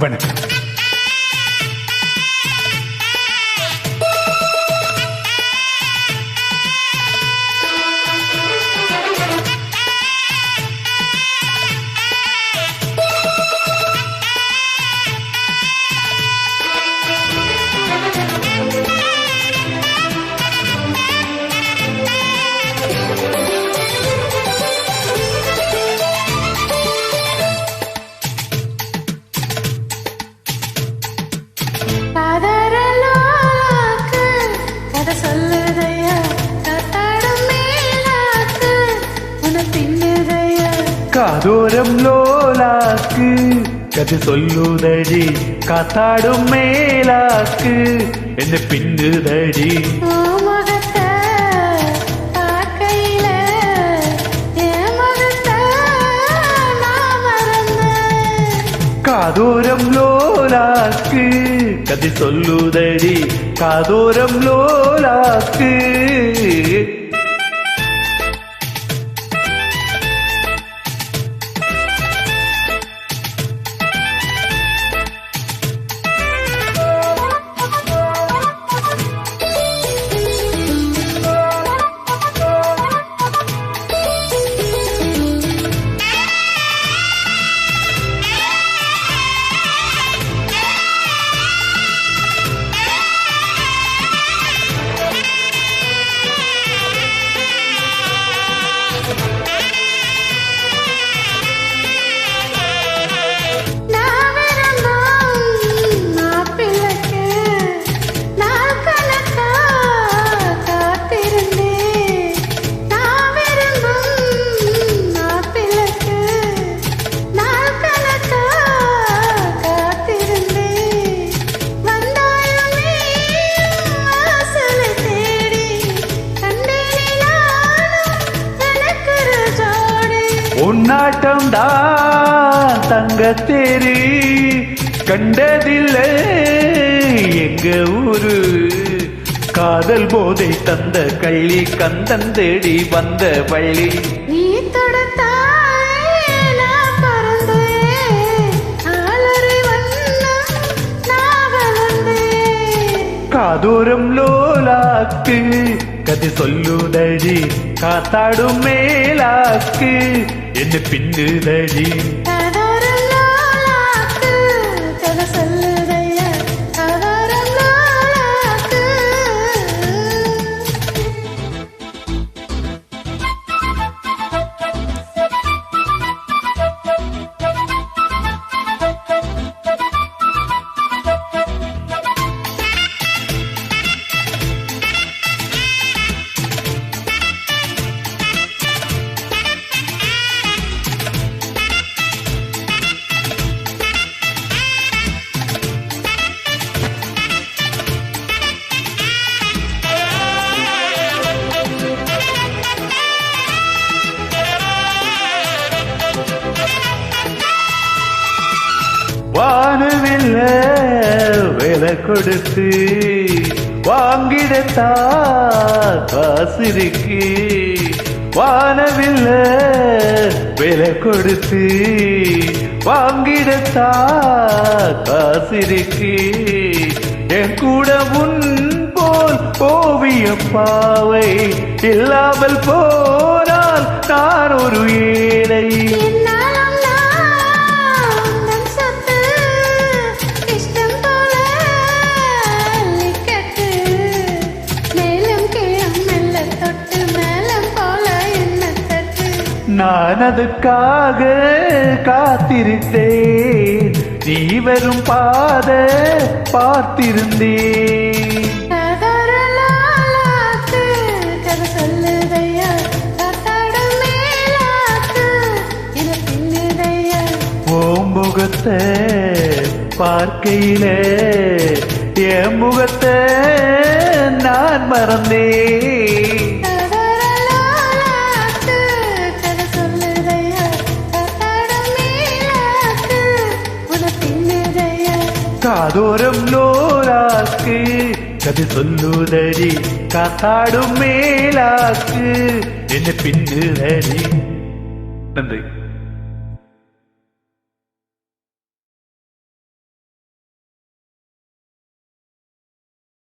Bueno. காதோரம் லோலாக்கு கதை சொல்லுதடி காத்தாடும் மேலாக்கு என்ன பின்னுதடி ஓ முகத்தை பார்க்கையில என் முகத்தை நான் உன்னாட்டம் தான் தங்கத்தேரு கண்டதில்லை எங்க ஊரு. காதல் போதை தந்த கள்ளி கந்தன் தேடி வந்த வளர்ந்தேன் காதோரம் லோலாக்கு கதை சொல்லுதடி காத்தாடும் மேலாக்கு. என்ன பின்னுதடி வானவில்ல விலை கொடுத்து வாங்கிடத்தா காசிருக்கு. வானவில்ல விலை கொடுத்து வாங்கிடத்தா காசிருக்கு. என் கூட உன் போல் ஓவிய பாவை இல்லாமல் போனால் நான் ஒரு ஏழை. நான் அதுக்காக காத்திருந்தேன். நீ வரும் பாத பார்த்திருந்தேன். முகத்தை பார்க்கையில என் முகத்தை நான் மறந்தேன். காதோரம் லோலாக்கு கதை சொல்லுதடி காத்தாடும் மேலாக்கு. என்ன பின்னுதடி நன்றி.